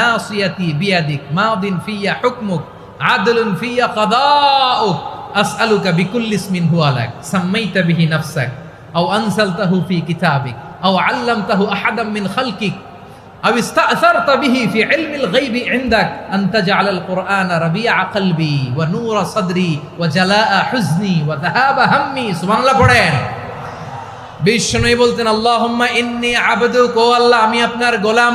ناصيتي بيدك ماض في حكمك عدل في قضاؤك أسألك بكل اسم هو لك سميت به نفسك أو أنزلته في كتابك أو علمته أحدا من خلقك أو استأثرت به في علم الغيب عندك أن تجعل القرآن ربيع قلبي ونور صدري وجلاء حزني وذهاب همي سبحان الله পড়েন বিষ্ণু বলতেন আল্লাহুম্মা ইন্নী আবদুক ও আল্লাহ আমি আপনার গোলাম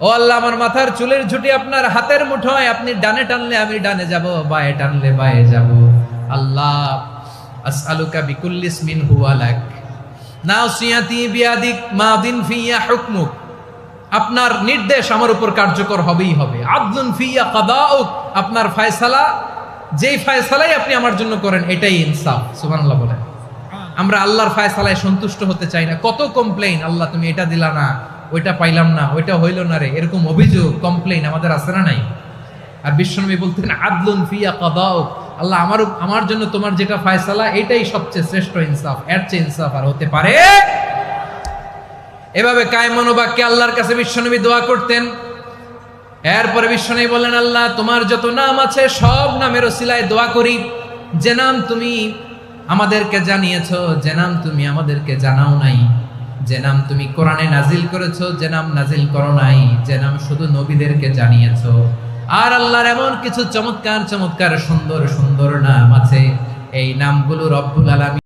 ও আল্লাহ, আমার মাথার চুলের ঝুটি আপনার হাতের মুঠোয়। আপনি ডানে টানলে আমি ডানে যাব, বায়ে টানলে বায়ে যাব। আল্লাহ, আসআলুকা বিকুল্লিস মিন হুয়া লাক নাসিয়াতি বিয়াদিক মাদিন ফিয়া হুকমুক। আপনার নির্দেশ আমার উপর কার্যকর হবেই হবে। আদলুন ফিয়া কাদাউক। আপনার ফয়সালা, যেই ফয়সালাই আপনি আমার জন্য করেন, এটাই ইনসাফ। সুবহানাল্লাহ বলেন। আমরা আল্লাহর ফায়সালায় সন্তুষ্ট হতে চাই না। কত কমপ্লেইন আল্লাহ তুমি এটা দিলা না। ওইটা পাইলাম না, ওইটা হইল না রে। এরকম অভিযোগ কমপ্লেইন আমাদের আছে না নাই? আর বিশ্বনবী বলতেন, আদলুন ফিয়া কাদাও আল্লাহ আমার আমার জন্য তোমার যেটা ফায়সালা, এটাই সবচেয়ে শ্রেষ্ঠ ইনসাফ। এর চেয়ে ইনসাফ আর হতে পারে? এভাবে কায়মনোবাক্যে আল্লাহর কাছে বিশ্বনবী দোয়া করতেন। এরপরে বিশ্বনবী বললেন, আল্লাহ, তোমার যত নাম আছে, সব নামের ওসিলায় দোয়া করি। যে নাম তুমি আমাদেরকে জানিয়েছো, যে নাম তুমি আমাদেরকে জানাও নাই। যে নাম তুমি কোরআনে নাজিল করেছ, যে নাম নাজিল করো নাই, যে নাম শুধু নবীদেরকে জানিয়েছো। আর আল্লাহর এমন কিছু চমৎকার চমৎকার, সুন্দর সুন্দর নাম আছে। এই নামগুলো রব্বুল আলামিন